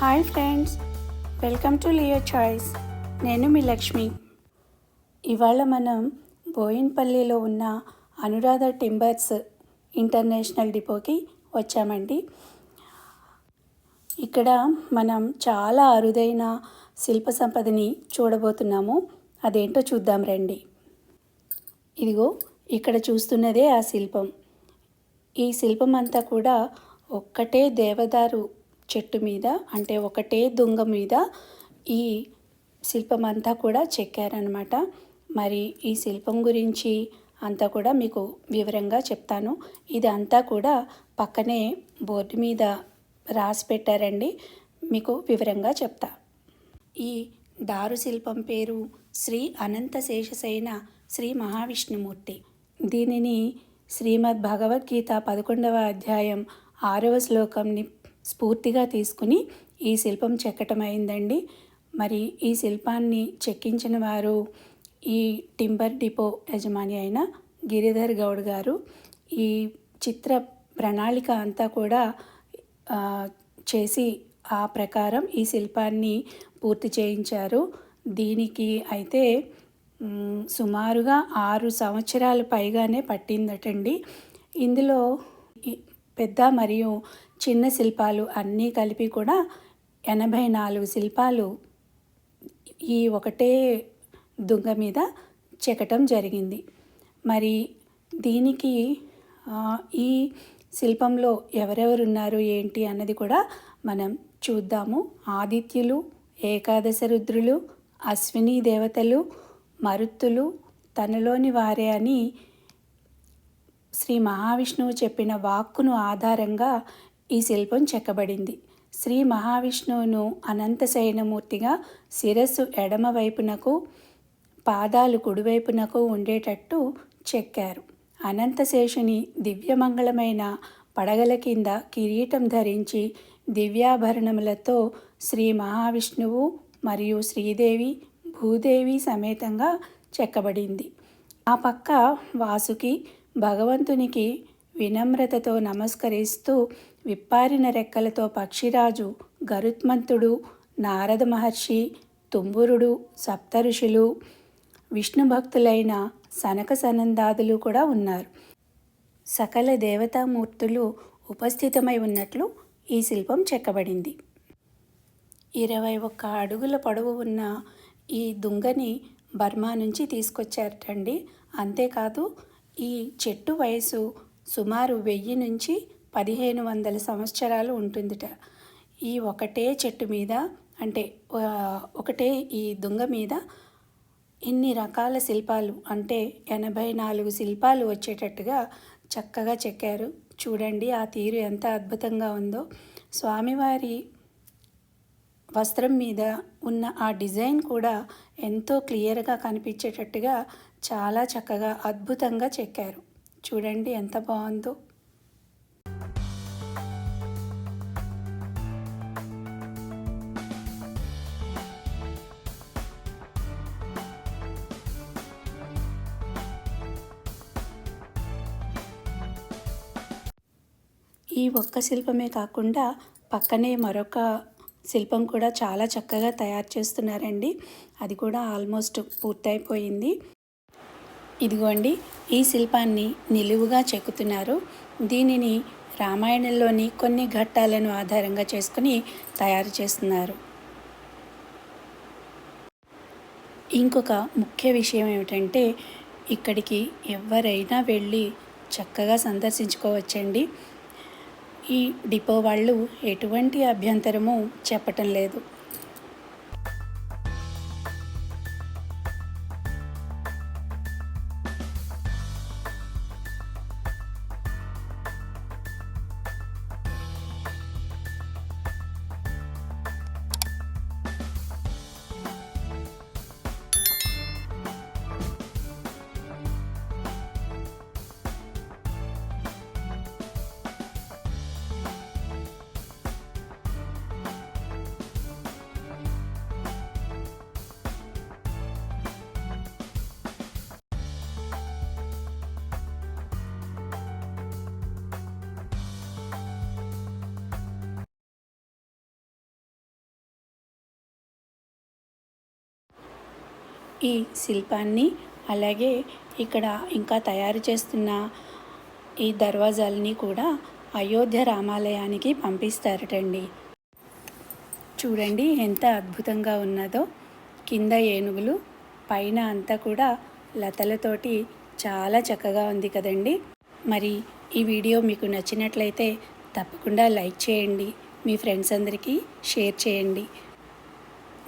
Hi friends welcome to Leo choice. నేను మీ లక్ష్మి. ఇవాళ మనం బోయిన్పల్లిలో ఉన్న అనురాధ టింబర్స్ ఇంటర్నేషనల్ డిపోకి వచ్చామండి. ఇక్కడ మనం చాలా అరుదైన శిల్ప సంపదని చూడబోతున్నాము. అదేంటో చూద్దాం రండి. ఇదిగో ఇక్కడ చూస్తున్నదే ఆ శిల్పం. ఈ శిల్పం అంతా కూడా ఒక్కటే దేవదారు చెట్టు మీద అంటే ఒకటే దుంగ మీద ఈ శిల్పం అంతా కూడా చెక్కారనమాట మరి ఈ శిల్పం గురించి అంతా కూడా మీకు వివరంగా చెప్తాను. ఇది అంతా కూడా పక్కనే బోర్డు మీద రాసి పెట్టారండి. మీకు వివరంగా చెప్తా. ఈ దారు శిల్పం పేరు శ్రీ అనంత శేషసైన శ్రీ మహావిష్ణుమూర్తి. దీనిని శ్రీమద్ భగవద్గీత పదకొండవ అధ్యాయం ఆరవ శ్లోకంని స్ఫూర్తిగా తీసుకుని ఈ శిల్పం చెక్కటం అయిందండి. మరి ఈ శిల్పాన్ని చెక్కించిన వారు ఈ టింబర్ డిపో యజమాని అయిన గిరిధర్ గౌడ్ గారు. ఈ చిత్ర ప్రణాళిక అంతా కూడా చేసి ఆ ప్రకారం ఈ శిల్పాన్ని పూర్తి చేయించారు. దీనికి అయితే సుమారుగా ఆరు సంవత్సరాలు పైగానే పట్టిందటండి. ఇందులో పెద్ద మరియు చిన్న శిల్పాలు అన్నీ కలిపి కూడా ఎనభై నాలుగు శిల్పాలు ఈ ఒకటే దుంగ మీద చెక్కటం జరిగింది. మరి దీనికి ఈ శిల్పంలో ఎవరెవరు ఉన్నారు ఏంటి అన్నది కూడా మనం చూద్దాము. ఆదిత్యులు ఏకాదశ రుద్రులు అశ్విని దేవతలు మరుత్తులు తనలోని వారే అని శ్రీ మహావిష్ణువు చెప్పిన వాక్కును ఆధారంగా ఈ శిల్పం చెక్కబడింది. శ్రీ మహావిష్ణువును అనంతశయనమూర్తిగా శిరస్సు ఎడమవైపునకు పాదాలు కుడివైపునకు ఉండేటట్టు చెక్కారు. అనంతశేషుని దివ్యమంగళమైన పడగల కింద కిరీటం ధరించి దివ్యాభరణములతో శ్రీ మహావిష్ణువు మరియు శ్రీదేవి భూదేవి సమేతంగా చెక్కబడింది. ఆ పక్క వాసుకి భగవంతునికి వినమ్రతతో నమస్కరిస్తూ విప్పారిన రెక్కలతో పక్షిరాజు గరుత్మంతుడు నారద మహర్షి తుంబురుడు సప్తఋషులు విష్ణు భక్తులైన సనక సనందాదులు కూడా ఉన్నారు. సకల దేవతామూర్తులు ఉపస్థితమై ఉన్నట్లు ఈ శిల్పం చెక్కబడింది. ఇరవై ఒక్క అడుగుల పొడవు ఉన్న ఈ దుంగని బర్మా నుంచి తీసుకొచ్చారటండి. అంతేకాదు ఈ చెట్టు వయసు సుమారు వెయ్యి నుంచి పదిహేను వందల సంవత్సరాలు ఉంటుందిట. ఈ ఒకటే చెట్టు మీద అంటే ఒకటే ఈ దుంగ మీద ఇన్ని రకాల శిల్పాలు అంటే ఎనభై నాలుగు శిల్పాలు వచ్చేటట్టుగా చక్కగా చెక్కారు. చూడండి ఆ తీరు ఎంత అద్భుతంగా ఉందో. స్వామివారి వస్త్రం మీద ఉన్న ఆ డిజైన్ కూడా ఎంతో క్లియర్గా కనిపించేటట్టుగా చాలా చక్కగా అద్భుతంగా చెక్కారు. చూడండి ఎంత బాగుందో. ఈ ఒక్క శిల్పమే కాకుండా పక్కనే మరొక శిల్పం కూడా చాలా చక్కగా తయారు చేస్తున్నారండి. అది కూడా ఆల్మోస్ట్ పూర్తయిపోయింది. ఇదిగోండి ఈ శిల్పాన్ని నిలువుగా చెక్కుతున్నారు. దీనిని రామాయణంలోని కొన్ని ఘట్టాలను ఆధారంగా చేసుకుని తయారు చేస్తున్నారు. ఇంకొక ముఖ్య విషయం ఏమిటంటే ఇక్కడికి ఎవరైనా వెళ్ళి చక్కగా సందర్శించుకోవచ్చండి. ఈ డిపో వాళ్ళు ఎటువంటి అభ్యంతరము చెప్పటం లేదు. ఈ శిల్పాన్ని అలాగే ఇక్కడ ఇంకా తయారు చేస్తున్న ఈ దర్వాజాలని కూడా అయోధ్య రామాలయానికి పంపిస్తారటండి. చూడండి ఎంత అద్భుతంగా ఉన్నదో. కింద ఏనుగులు పైన అంతా కూడా లతలతోటి చాలా చక్కగా ఉంది కదండి. మరి ఈ వీడియో మీకు నచ్చినట్లయితే తప్పకుండా లైక్ చేయండి. మీ ఫ్రెండ్స్ అందరికీ షేర్ చేయండి.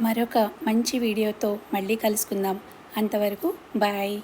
మరొక మంచి వీడియోతో మళ్ళీ కలుసుకుందాం. అంతవరకు బాయ్.